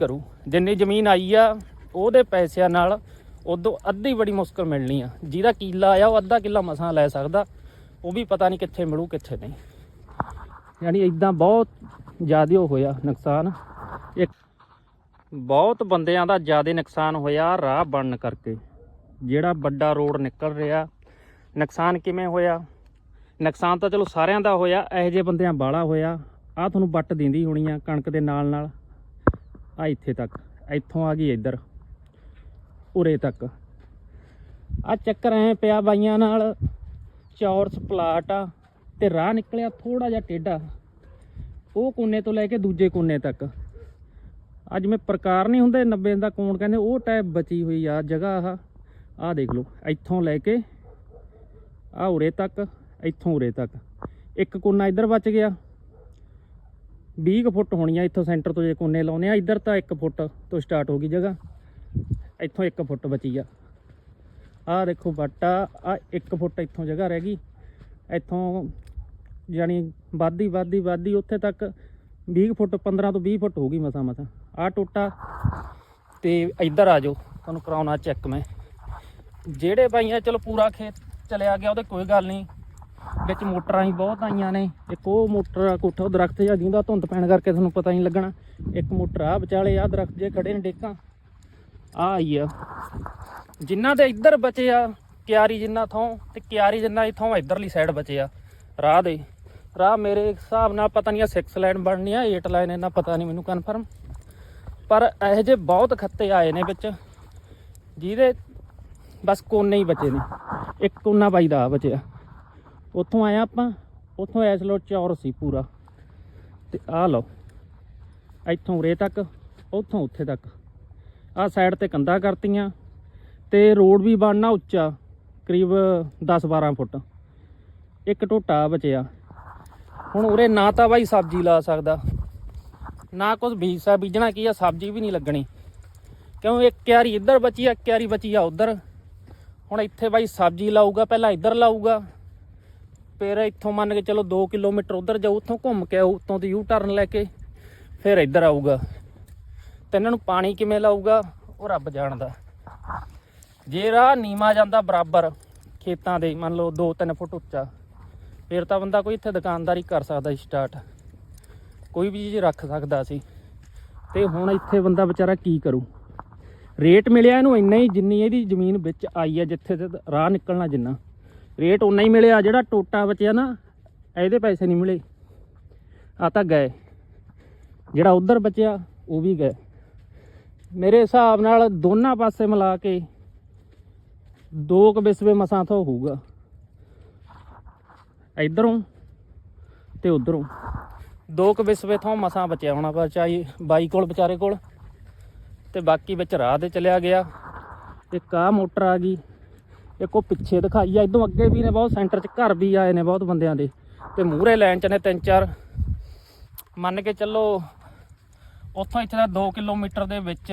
ਕਰੂ ਜਿੰਨੀ ਜ਼ਮੀਨ ਆਈ ਆ, ਉਹਦੇ ਪੈਸਿਆਂ ਨਾਲ ਉਦੋਂ ਅੱਧੀ ਬੜੀ ਮੁਸ਼ਕਲ ਮਿਲਣੀ ਆ। ਜਿਹਦਾ ਕਿੱਲਾ ਆਇਆ ਉਹ ਅੱਧਾ ਕਿੱਲਾ ਮਸਾਂ ਲੈ ਸਕਦਾ। ਉਹ ਵੀ ਪਤਾ ਨਹੀਂ ਕਿੱਥੇ ਮਿਲੂ, ਕਿੱਥੇ ਨਹੀਂ। ਯਾਨੀ ਇਦਾਂ ਬਹੁਤ ਜ਼ਿਆਦਾ ਹੋਇਆ ਨੁਕਸਾਨ। ਇੱਕ ਬਹੁਤ ਬੰਦਿਆਂ ਦਾ ਜ਼ਿਆਦਾ ਨੁਕਸਾਨ ਹੋਇਆ ਰਾਹ ਬਣਨ ਕਰਕੇ। ਜਿਹੜਾ ਵੱਡਾ ਰੋਡ ਨਿਕਲ ਰਿਹਾ। ਨੁਕਸਾਨ ਕਿਵੇਂ ਹੋਇਆ? ਨੁਕਸਾਨ ਤਾਂ ਚਲੋ ਸਾਰਿਆਂ ਦਾ ਹੋਇਆ। ਇਹੋ ਜਿਹੇ ਬੰਦਿਆਂ ਬਾਲਾ ਹੋਇਆ। ਆ ਤੁਹਾਨੂੰ ਵੱਟ ਦਿੰਦੀ ਹੋਣੀ ਆ ਕਣਕ ਦੇ ਨਾਲ ਨਾਲ ਆ ਇੱਥੇ ਤੱਕ, ਇੱਥੋਂ ਆ ਗਈ ਇੱਧਰ, ਉਰੇ ਤੱਕ। ਆ ਚੱਕਰ ਐ ਪਿਆ ਬਾਈਆਂ ਨਾਲ, ਚੌਰਸ ਪਲਾਟ ਆ, ਤੇ ਰਾਹ ਨਿਕਲਿਆ ਥੋੜਾ ਜਿਹਾ ਟੇਢਾ। ਉਹ ਕੋਨੇ ਤੋਂ ਲੈ ਕੇ ਦੂਜੇ ਕੋਨੇ ਤੱਕ। ਅੱਜ ਮੈਂ ਪ੍ਰਕਾਰ ਨਹੀਂ ਹੁੰਦੇ 90 ਦਾ ਕੋਣ ਕਹਿੰਦੇ, ਉਹ ਟਾਈਪ ਬਚੀ ਹੋਈ ਆ ਜਗ੍ਹਾ ਆ ਆ ਦੇਖ ਲਓ, ਇੱਥੋਂ ਲੈ ਕੇ ਆ ਉਰੇ ਤੱਕ, ਇੱਥੋਂ ਉਰੇ ਤੱਕ। ਇੱਕ ਕੋਨਾ ਇੱਧਰ ਬਚ ਗਿਆ। 20 ਕੁ ਫੁੱਟ ਹੋਣੀ ਆ ਇੱਥੋਂ ਸੈਂਟਰ ਤੋਂ ਜੇ ਕੋਨੇ ਲਾਉਨੇ ਆ, ਇੱਧਰ ਤਾਂ 1 ਫੁੱਟ ਤੋਂ ਸਟਾਰਟ ਹੋ ਗਈ ਜਗ੍ਹਾ। ਇੱਥੋਂ 1 ਫੁੱਟ ਬਚੀ ਆ। ਆਹ ਦੇਖੋ ਬੱਟਾ ਆ 1 ਫੁੱਟ ਇੱਥੋਂ ਜਗ੍ਹਾ ਰਹਿ ਗਈ। ਇੱਥੋਂ ਜਾਨੀ ਵਾਦੀ ਵਾਦੀ ਵਾਦੀ ਉੱਥੇ ਤੱਕ 20 ਫੁੱਟ 15 ਤੋਂ 20 ਫੁੱਟ ਹੋ ਗਈ ਮਸਾ ਮਸਾ। ਆ ਟੋਟਾ ਤੇ ਇੱਧਰ ਆ ਜਾਓ, ਤੁਹਾਨੂੰ ਕਰਾਉਣਾ ਚੈੱਕ ਮੈਂ। ਜਿਹੜੇ ਬਾਈਆਂ ਚਲੋ ਪੂਰਾ ਖੇਤ ਚਲਿਆ ਗਿਆ, ਉਹਦੇ ਕੋਈ ਗੱਲ ਨਹੀਂ। ਵਿੱਚ ਮੋਟਰਾਂ ਹੀ ਬਹੁਤ ਆਈਆਂ ਨੇ। ਇੱਕ ਉਹ ਮੋਟਰ ਕੋਠਾ ਉਹ ਦਰਖਤ ਜਿਹਾ ਜਿੰਦਾ ਧੁੰਦ ਪੈਣ ਕਰਕੇ ਤੁਹਾਨੂੰ ਪਤਾ ਨਹੀਂ ਲੱਗਣਾ। ਇੱਕ ਮੋਟਰ ਆ, ਵਿਚਾਲੇ ਆ ਦਰਖਤ ਜੇ ਖੜੇ ਨੇ ਡੇਕਾਂ। ਆ ਆਈ ਆ। ਜਿਨ੍ਹਾਂ ਦੇ ਇੱਧਰ ਬਚੇ ਆ, ਕਿਆਰੀ ਜਿੰਨਾ ਥੋਂ, ਤੇ ਕਿਆਰੀ ਜਿੰਨਾ ਇਥੋਂ ਇੱਧਰਲੀ ਸਾਈਡ ਬਚੇ ਆ। ਰਾਹ ਦੇ। ਰਾਹ ਮੇਰੇ ਹਿਸਾਬ ਨਾਲ ਪਤਾ ਨਹੀਂ ਆ 6 ਲਾਈਨ ਬਣਨੀ ਆ 8 ਲਾਈਨ ਇਹਨਾਂ ਪਤਾ ਨਹੀਂ ਮੈਨੂੰ ਕਨਫਰਮ ਪਰ ਇਹੋ ਜਿਹੇ ਬਹੁਤ ਖੱਤੇ ਆਏ ਨੇ ਵਿੱਚ, ਜਿਹਦੇ ਬਸ ਕੋਨੇ ਹੀ ਬਚੇ ਨੇ। ਇੱਕ ਕੋਨਾ ਬਾਈ ਦਾ ਆ ਬਚਿਆ। ਉੱਥੋਂ ਆਇਆ ਆਪਾਂ, ਉੱਥੋਂ ਐਸ ਲੋ ਚੌਰ ਸੀ ਪੂਰਾ। ਤੇ ਆ ਲਓ, ਇੱਥੋਂ ਉਰੇ ਤੱਕ, ਉੱਥੋਂ ਉੱਥੇ ਤੱਕ। ਆ ਸਾਈਡ ਤੇ ਕੰਧਾਂ ਕਰਤੀਆਂ, ਤੇ ਰੋਡ ਵੀ ਬਣਨਾ ਉੱਚਾ, ਕਰੀਬ 10-12 ਫੁੱਟ। ਇੱਕ ਟੋਟਾ ਬਚਿਆ। ਹੁਣ ਉਰੇ ਨਾ ਤਾਂ ਬਾਈ ਸਬਜ਼ੀ ਲਾ ਸਕਦਾ। ਨਾ ਕੁਝ ਬੀਜ ਸਾ ਬੀਜਣਾ ਕੀ ਆ, ਸਬਜ਼ੀ ਵੀ ਨਹੀਂ ਲੱਗਣੀ। ਕਿਉਂ, ਇੱਕ ਕਿਆਰੀ ਇੱਧਰ ਬਚੀ ਆ, ਇੱਕ ਕਿਆਰੀ ਬਚੀ ਆ ਉੱਧਰ। ਹੁਣ ਇੱਥੇ ਬਾਈ ਸਬਜ਼ੀ ਲਾਊਗਾ, ਪਹਿਲਾਂ ਇੱਧਰ ਲਾਊਗਾ। ਫਿਰ ਇੱਥੋਂ ਮੰਨ ਕੇ ਚਲੋ 2 ਕਿਲੋਮੀਟਰ ਉਧਰ ਜਾਊ, ਉੱਥੋਂ ਘੁੰਮ ਕੇ ਆਊ ਉੱਤੋਂ ਦੀ ਯੂ ਟਰਨ ਲੈ ਕੇ, ਫਿਰ ਇੱਧਰ ਆਊਗਾ। ਤੇ ਇਹਨਾਂ ਨੂੰ ਪਾਣੀ ਕਿਵੇਂ ਲਾਊਗਾ? ਉਹ ਰੱਬ ਜਾਣਦਾ। ਜੇ ਰਾਹ ਨੀਮਾ ਜਾਂਦਾ ਬਰਾਬਰ, ਖੇਤਾਂ ਦੇ, ਮੰਨ ਲਓ 2-3 ਫੁੱਟ ਉੱਚਾ, ਫਿਰ ਤਾਂ ਬੰਦਾ ਕੋਈ ਇੱਥੇ ਦੁਕਾਨਦਾਰੀ ਕਰ ਸਕਦਾ ਸੀ ਸਟਾਰਟ ਕੋਈ ਵੀ ਚੀਜ਼ ਰੱਖ ਸਕਦਾ ਸੀ। ਤੇ ਹੁਣ ਇੱਥੇ ਬੰਦਾ ਵਿਚਾਰਾ ਕੀ ਕਰੂ? ਰੇਟ ਮਿਲਿਆ ਇਹਨੂੰ ਇੰਨਾ ਹੀ, ਜਿੰਨੀ ਇਹਦੀ ਜ਼ਮੀਨ ਵਿੱਚ ਆਈ ਹੈ, ਜਿੱਥੇ ਤੇ ਰਾਹ ਨਿਕਲਣਾ ਜਿੰਨਾ। ਰੇਟ ਉਨਾ ਹੀ ਮਿਲਿਆ, ਜਿਹੜਾ ਟੋਟਾ ਬਚਿਆ ਨਾ, ਇਹਦੇ ਪੈਸੇ ਨਹੀਂ ਮਿਲੇ। ਆ ਤਾਂ ਗਏ। ਜਿਹੜਾ ਉਧਰ ਬਚਿਆ, ਉਹ ਵੀ ਗਏ। ਮੇਰੇ ਹਿਸਾਬ ਨਾਲ ਦੋਨਾਂ ਪਾਸੇ ਮਿਲਾ ਕੇ ਦੋ ਕੁ ਬਿਸਵੇ ਮਸਾਂ ਤੋਂ ਹੋਊਗਾ। ਇਧਰੋਂ ਤੇ ਉਧਰੋਂ। ਦੋ ਕੁ ਬਿਸਵੇ ਤੋਂ ਮਸਾਂ ਬਚਿਆ ਹੋਣਾ ਬਚਾਈ ਬਾਈ ਕੋਲ, ਵਿਚਾਰੇ ਕੋਲ। ਤੇ ਬਾਕੀ ਵਿੱਚ ਰਾਹ ਤੇ ਚਲਿਆ ਗਿਆ। ਇੱਕ ਆ ਮੋਟਰ ਆ ਗਈ। ਇੱਕ ਉਹ ਪਿੱਛੇ ਦਿਖਾਈ ਆ। ਇਦੋਂ ਅੱਗੇ ਵੀ ਨੇ ਬਹੁਤ, ਸੈਂਟਰ 'ਚ ਘਰ ਵੀ ਆਏ ਨੇ ਬਹੁਤ ਬੰਦਿਆਂ ਦੇ। ਤੇ ਮੂਹਰੇ ਲਾਈਨ 'ਚ ਨੇ ਤਿੰਨ ਚਾਰ। ਮੰਨ ਕੇ ਚੱਲੋ, ਉੱਥੋਂ ਇੱਥੇ ਦਾ 2 ਕਿਲੋਮੀਟਰ ਦੇ ਵਿੱਚ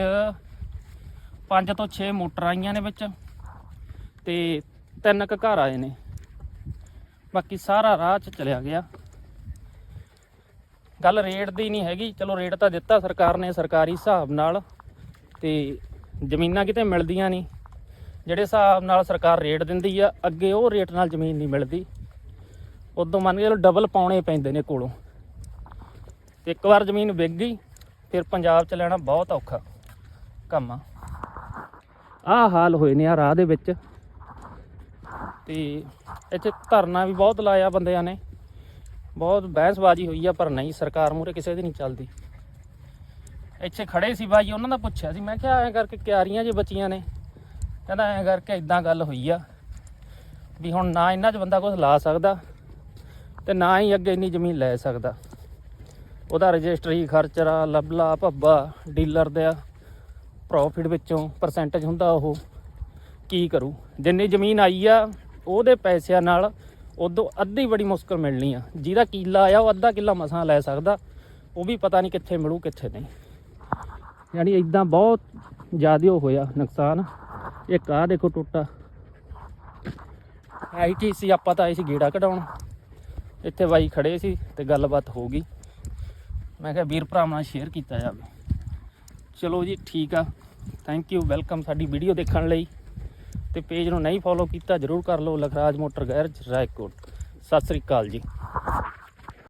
5 ਤੋਂ 6 ਮੋਟਰ ਆਈਆਂ ਨੇ ਵਿੱਚ ਤੇ ਤਿੰਨ ਕੁ ਘਰ ਆਏ ਨੇ। ਬਾਕੀ ਸਾਰਾ ਰਾਹ 'ਚ ਚਲਿਆ ਗਿਆ। ਗੱਲ ਰੇਟ ਦੀ ਨਹੀਂ ਹੈਗੀ। ਚਲੋ ਰੇਟ ਤਾਂ ਦਿੱਤਾ ਸਰਕਾਰ ਨੇ ਸਰਕਾਰੀ ਹਿਸਾਬ ਨਾਲ ਤੇ ਜ਼ਮੀਨਾਂ ਕਿਤੇ ਮਿਲਦੀਆਂ ਨਹੀਂ। ਜਿਹੜੇ ਹਿਸਾਬ ਨਾਲ ਸਰਕਾਰ ਰੇਟ ਦਿੰਦੀ ਆ, ਅੱਗੇ ਉਹ ਰੇਟ ਨਾਲ ਜ਼ਮੀਨ ਨਹੀਂ ਮਿਲਦੀ। ਉਦੋਂ ਮੰਨ ਕੇ ਚਲੋ ਡਬਲ ਪਾਉਣੇ ਪੈਂਦੇ ਨੇ ਕੋਲੋਂ। ਤੇ ਇੱਕ ਵਾਰ ਜ਼ਮੀਨ ਵਿਕ ਗਈ, ਫਿਰ ਪੰਜਾਬ ਚ ਲੈਣਾ ਬਹੁਤ ਔਖਾ ਕੰਮ ਆ। ਆਹ ਹਾਲ ਹੋਏ ਨੇ ਆ ਰਾਹ ਦੇ ਵਿੱਚ। ਤੇ ਇੱਥੇ ਧਰਨਾ ਵੀ ਬਹੁਤ ਲਾਇਆ ਬੰਦਿਆਂ ਨੇ। ਬਹੁਤ ਬਹਿਸਬਾਜ਼ੀ ਹੋਈ ਆ, ਪਰ ਨਹੀਂ, ਸਰਕਾਰ ਮੂਰੇ ਕਿਸੇ ਦੀ ਨਹੀਂ ਚੱਲਦੀ। ਇੱਥੇ ਖੜੇ ਸੀ ਬਾਈ, ਉਹਨਾਂ ਦਾ ਪੁੱਛਿਆ ਸੀ, ਮੈਂ ਕਿਹਾ ਐਂ ਕਰਕੇ ਕਿਆਰੀਆਂ ਜੇ ਬੱਚੀਆਂ ਨੇ। ਕਹਿੰਦਾ ਐਂ ਕਰਕੇ ਇਦਾਂ ਗੱਲ ਹੋਈ ਆ ਵੀ ਹੁਣ ਨਾ ਇਹਨਾਂ 'ਚ ਬੰਦਾ ਕੁਝ ਲਾ ਸਕਦਾ ਤੇ ਨਾ ਹੀ ਅੱਗੇ ਇੰਨੀ ਜ਼ਮੀਨ ਲੈ ਸਕਦਾ। ਉਹਦਾ ਰਜਿਸਟਰੀ ਖਰਚਾ ਲੱਭਲਾ, ਭੱਬਾ, ਡੀਲਰ ਦਾ ਪ੍ਰੋਫਿਟ ਵਿੱਚੋਂ ਪਰਸੈਂਟੇਜ ਹੁੰਦਾ ਉਹ। ਕੀ ਕਰੂ? ਜਿੰਨੀ ਜ਼ਮੀਨ ਆਈ ਆ, ਉਹਦੇ ਪੈਸਿਆਂ ਨਾਲ ਉਦੋਂ ਅੱਧੀ ਬੜੀ ਮੁਸ਼ਕਲ ਮਿਲਣੀ ਆ। ਜਿਹਦਾ ਕਿੱਲਾ ਆਇਆ ਉਹ ਅੱਧਾ ਕਿੱਲਾ ਮਸਾਂ ਲੈ ਸਕਦਾ। ਉਹ ਵੀ ਪਤਾ ਨਹੀਂ ਕਿੱਥੇ ਮਿਲੂ, ਕਿੱਥੇ ਨਹੀਂ। ਯਾਨੀ ਇਦਾਂ ਬਹੁਤ ਜ਼ਿਆਦਾ ਹੋਇਆ ਨੁਕਸਾਨ। ਇੱਕ ਆਹ ਦੇਖੋ ਟੁੱਟਾ। ਆਈ ਟੀ ਸੀ, ਆਪਾਂ ਤਾਂ ਆਏ ਸੀ ਗੇੜਾ ਕਢਾਉਣ। ਇੱਥੇ ਬਾਈ ਖੜੇ ਸੀ ਤੇ ਗੱਲਬਾਤ ਹੋ ਗਈ। ਮੈਂ ਕਿਹਾ ਵੀਰ ਭਰਾਵਾਂ ਨਾਲ ਸ਼ੇਅਰ ਕੀਤਾ ਜਾਵੇ। ਚਲੋ ਜੀ, ਠੀਕ ਆ। ਥੈਂਕ ਯੂ ਵੈਲਕਮ ਸਾਡੀ ਵੀਡੀਓ ਦੇਖਣ ਲਈ। ਤੇ ਪੇਜ ਨੂੰ ਨਹੀਂ ਫੋਲੋ ਕੀਤਾ, ਜਰੂਰ ਕਰ ਲਓ। Lakhraj motor garage, Raikot. ਸਤਿ ਸ੍ਰੀ ਅਕਾਲ ਜੀ।